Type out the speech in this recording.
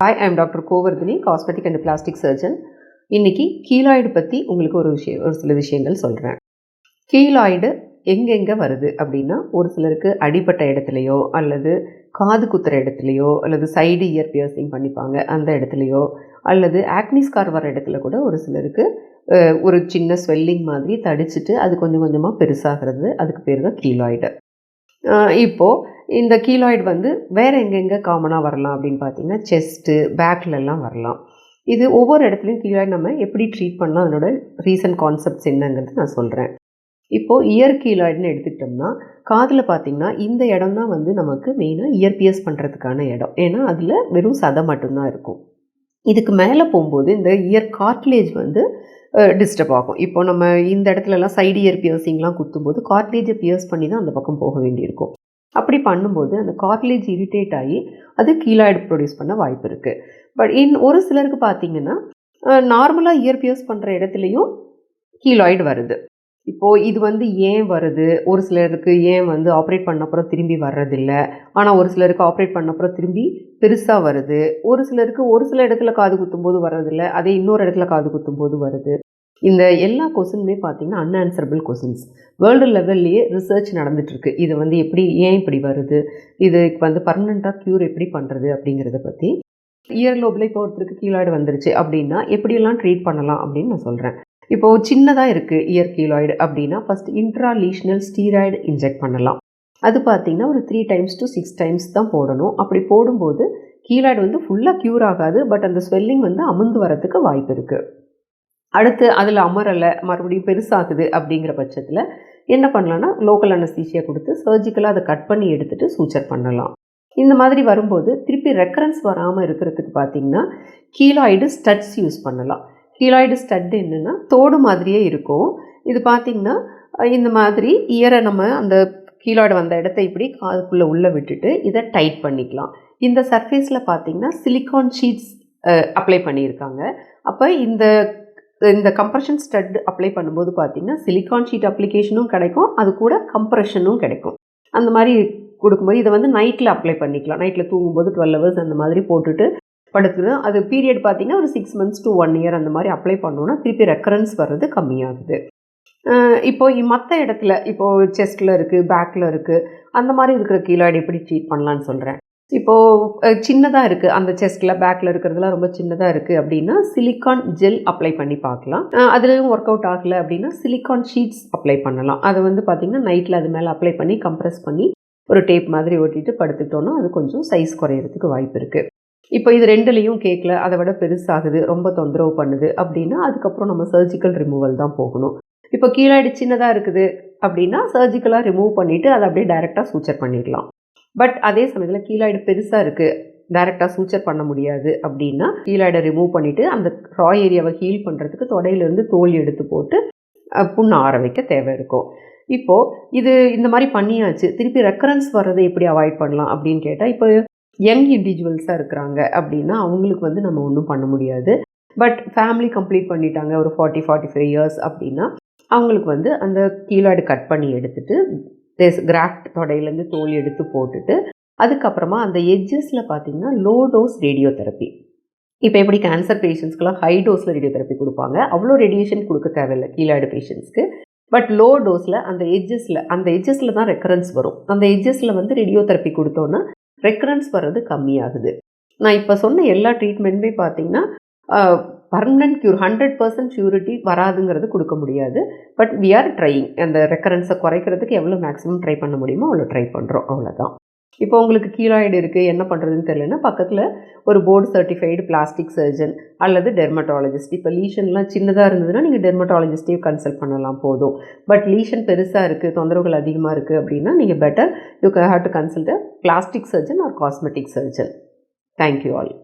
Hi I'm doctor Govardhini cosmetic and plastic surgeon இன்னைக்கு keloid பற்றி உங்களுக்கு ஒரு விஷயம் ஒரு சில விஷயங்கள் சொல்கிறேன் கீலாய்டு எங்கெங்கே வருது அப்படின்னா ஒரு சிலருக்கு அடிப்பட்ட இடத்துலையோ அல்லது காது குத்துற இடத்துலையோ அல்லது சைடு இயர் பியர்சிங் பண்ணிப்பாங்க அந்த இடத்துலையோ அல்லது ஆக்னிஸ்கார் வர இடத்துல கூட ஒரு சிலருக்கு ஒரு சின்ன ஸ்வெல்லிங் மாதிரி தடிச்சிட்டு அது கொஞ்சம் கொஞ்சமாக பெருசாகிறது. அதுக்கு பேர் தான் கீலாய்டு இப்போது இந்த கீலாய்டு வந்து வேறு எங்கெங்கே காமனாக வரலாம் அப்படின்னு பார்த்தீங்கன்னா செஸ்ட்டு பேக்லெல்லாம் வரலாம். இது ஒவ்வொரு இடத்துலையும் கீழாய்டு நம்ம எப்படி ட்ரீட் பண்ணலாம் அதனோட ரீசன்ட் கான்செப்ட்ஸ் என்னங்கிறது நான் சொல்கிறேன் இப்போது இயர் கீழாய்டுன்னு எடுத்துக்கிட்டோம்னா காதில் பார்த்தீங்கன்னா இந்த இடம் தான் வந்து நமக்கு மெயினாக இயர் பண்ணுறதுக்கான இடம். ஏன்னா அதில் வெறும் சதை மட்டும்தான் இருக்கும். இதுக்கு மேலே போகும்போது இந்த இயர் கார்ட்லேஜ் வந்து டிஸ்டர்ப் ஆகும். இப்போ நம்ம இந்த இடத்துலலாம் சைடு இயர் பியர்சிங்லாம் குத்தும்போது கார்ட்லேஜை பியர்ஸ் பண்ணி தான் அந்த பக்கம் போக வேண்டியிருக்கும். அப்படி பண்ணும்போது அந்த கார்ட்லேஜ் இரிட்டேட் ஆகி அது கீலாய்டு ப்ரொடியூஸ் பண்ண வாய்ப்பு இருக்குது பட் இன் ஒரு சிலருக்கு பார்த்தீங்கன்னா நார்மலாக இயர் பியர்ஸ் பண்ணுற இடத்துலையும் கீலாய்டு வருது. இப்போது இது வந்து ஏன் வருது? ஒரு சிலருக்கு ஏன் வந்து ஆப்ரேட் பண்ண அப்புறம் திரும்பி வர்றதில்ல. ஆனால் ஒரு சிலருக்கு ஆப்ரேட் பண்ண அப்புறம் திரும்பி பெருசாக வருது. ஒரு சிலருக்கு ஒரு சில இடத்துல காது குத்தும்போது வர்றதில்ல. அதே இன்னொரு இடத்துல காது குத்தும்போது வருது. இந்த எல்லா கொஸ்டினுமே பார்த்தீங்கன்னா அன்ஆன்சரபிள் கொஸ்டின்ஸ் வேர்ல்டு லெவல்லையே ரிசர்ச் நடந்துட்டுருக்கு. இது வந்து எப்படி ஏன் இப்படி வருது? இது வந்து பர்மனெண்ட்டாக க்யூர் எப்படி பண்ணுறது அப்படிங்கிறத பற்றி இயர் லோபில் இப்போ ஒருத்தருக்கு கீழாடு வந்துருச்சு அப்படின்னா எப்படியெல்லாம் ட்ரீட் பண்ணலாம் அப்படின்னு நான் சொல்கிறேன் இப்போது சின்னதாக இருக்குது இயர் கீலாய்டு அப்படின்னா ஃபஸ்ட் இன்ட்ராலீஷ்னல் ஸ்டீராய்டு இன்ஜெக்ட் பண்ணலாம். அது பார்த்தீங்கன்னா ஒரு three times to six times தான் போடணும். அப்படி போடும்போது கீலாய்டு வந்து ஃபுல்லாக க்யூர் ஆகாது பட் அந்த ஸ்வெல்லிங் வந்து அமுந்து வரதுக்கு வாய்ப்பு இருக்குது அடுத்து அதில் அமரலை மறுபடியும் பெருசாகுது அப்படிங்கிற பட்சத்தில் என்ன பண்ணலான்னா லோக்கல் அனஸ்தீசியா கொடுத்து சர்ஜிக்கலாக அதை கட் பண்ணி எடுத்துகிட்டு சூச்சர் பண்ணலாம். இந்த மாதிரி வரும்போது திருப்பி ரெக்கரன்ஸ் வராமல் இருக்கிறதுக்கு பார்த்தீங்கன்னா கீலாய்டு ஸ்டட்ஸ் யூஸ் பண்ணலாம். கீழாய்டு ஸ்டட் என்னென்னா தோடு மாதிரியே இருக்கும். இது பார்த்தீங்கன்னா இந்த மாதிரி இயரை நம்ம அந்த கீழாய்டு வந்த இடத்த இப்படி காதுக்குள்ளே உள்ளே விட்டுட்டு இதை டைட் பண்ணிக்கலாம். இந்த சர்ஃபேஸில் பார்த்தீங்கன்னா சிலிக்கான் ஷீட்ஸ் அப்ளை பண்ணியிருக்காங்க. அப்போ இந்த இந்த கம்ப்ரெஷன் ஸ்டட் அப்ளை பண்ணும்போது பார்த்தீங்கன்னா சிலிக்கான் ஷீட் அப்ளிகேஷனும் கிடைக்கும் அது கூட கம்ப்ரெஷனும் கிடைக்கும். அந்த மாதிரி கொடுக்கும்போது இதை வந்து நைட்டில் அப்ளை பண்ணிக்கலாம். நைட்டில் தூங்கும்போது டுவெல் ஹவர்ஸ் அந்த மாதிரி போட்டுட்டு படுத்துட்டு அது பீரியட் பார்த்தீங்கன்னா ஒரு six months to one year அந்த மாதிரி அப்ளை பண்ணோன்னா திருப்பி ரெக்கரன்ஸ் வர்றது கம்மியாகுது. இப்போ மற்ற இடத்துல இப்போது செஸ்ட்டில் இருக்குது பேக்கில் இருக்குது அந்த மாதிரி இருக்கிற கீழாய்டு எப்படி ட்ரீட் பண்ணலான்னு சொல்கிறேன் இப்போது சின்னதாக இருக்குது அந்த செஸ்ட்டில் பேக்கில் இருக்கிறதுலாம் ரொம்ப சின்னதாக இருக்குது அப்படின்னா சிலிக்கான் ஜெல் அப்ளை பண்ணி பார்க்கலாம். அதுலேயும் ஒர்க் அவுட் ஆகலை அப்படின்னா சிலிக்கான் ஷீட்ஸ் அப்ளை பண்ணலாம். அதை வந்து பார்த்திங்கன்னா நைட்டில் அது மேலே அப்ளை பண்ணி கம்ப்ரெஸ் பண்ணி ஒரு டேப் மாதிரி ஒட்டிட்டு படுத்துட்டோன்னா அது கொஞ்சம் சைஸ் குறையிறதுக்கு வாய்ப்பு இருக்குது இப்போ இது ரெண்டுலேயும் கேட்கல அதை விட பெருசாகுது. ரொம்ப தொந்தரவு பண்ணுது. அப்படின்னா அதுக்கப்புறம் நம்ம சர்ஜிக்கல் ரிமூவல் தான் போகணும். இப்போ கீழாடி சின்னதாக இருக்குது அப்படின்னா சர்ஜிக்கலாக ரிமூவ் பண்ணிவிட்டு அதை அப்படியே டைரெக்டாக சூச்சர் பண்ணிடலாம் பட் அதே சமயத்தில் கீழாய்டு பெருசாக இருக்குது டைரெக்டாக சூச்சர் பண்ண முடியாது அப்படின்னா கீழாய்டை ரிமூவ் பண்ணிவிட்டு அந்த ரா ஏரியாவை ஹீல் பண்ணுறதுக்கு தொடையிலேருந்து தோல் எடுத்து போட்டு அஹ், புண்ணு ஆற வைக்க தேவை இருக்கும். இப்போது இது இந்த மாதிரி பண்ணியாச்சு. திருப்பி ரெக்கரன்ஸ் வர்றதை எப்படி அவாய்ட் பண்ணலாம் அப்படின்னு கேட்டால் இப்போ யங் இண்டிவிஜுவல்ஸாக இருக்கிறாங்க அப்படின்னா அவங்களுக்கு வந்து நம்ம ஒன்றும் பண்ண முடியாது. பட் ஃபேமிலி கம்ப்ளீட் பண்ணிட்டாங்க ஒரு ஃபார்ட்டி ஃபார்ட்டி ஃபைவ் இயர்ஸ் அப்படின்னா அவங்களுக்கு வந்து அந்த கீழாடு கட் பண்ணி எடுத்துட்டு கிராஃப்ட் தொடையிலேருந்து தோல் எடுத்து போட்டுட்டு அதுக்கப்புறமா அந்த எஜ்ஜஸில் பார்த்தீங்கன்னா லோ டோஸ் ரேடியோ தெரப்பி இப்போ எப்படி கேன்சர் பேஷண்ட்ஸ்க்குலாம் ஹை டோஸில் ரேடியோ தெரப்பி கொடுப்பாங்க? அவ்வளோ ரேடியேஷன் கொடுக்க தேவையில்லை கீழாடு பேஷண்ட்ஸ்க்கு பட் லோ டோஸில் அந்த எஜ்ஜஸில் அந்த எஜ்ஜஸில் தான் ரெக்கரன்ஸ் வரும். அந்த எஜ்ஜஸில் வந்து ரேடியோ தெரப்பி கொடுத்தோன்னா ரெக்கரன்ஸ் வர்றது கம்மியாகுது. நான் இப்போ சொன்ன எல்லா ட்ரீட்மெண்ட்டுமே பார்த்தீங்கன்னா permanent cure hundred percent surety வராதுங்கிறது கொடுக்க முடியாது. பட் வி ஆர் ட்ரையிங் அந்த ரெக்கரன்ஸை குறைக்கிறதுக்கு எவ்வளோ மேக்ஸிமம் ட்ரை பண்ண முடியுமோ அவ்வளோ ட்ரை பண்ணுறோம் அவ்வளோதான் இப்போ உங்களுக்கு கீழாய்டு இருக்குது என்ன பண்ணுறதுன்னு தெரியலன்னா பக்கத்தில் ஒரு போர்டு சர்டிஃபைடு பிளாஸ்டிக் சர்ஜன் அல்லது டெர்மட்டாலஜிஸ்ட் இப்போ லீஷன்லாம் சின்னதாக இருந்ததுன்னா நீங்கள் டெர்மட்டாலஜிஸ்ட்டையும் கன்சல்ட் பண்ணலாம் போதும். பட் லீஷன் பெருசாக இருக்குது தொந்தரவுகள் அதிகமாக இருக்குது அப்படின்னா நீங்கள் better you have to consult plastic surgeon or cosmetic surgeon thank you all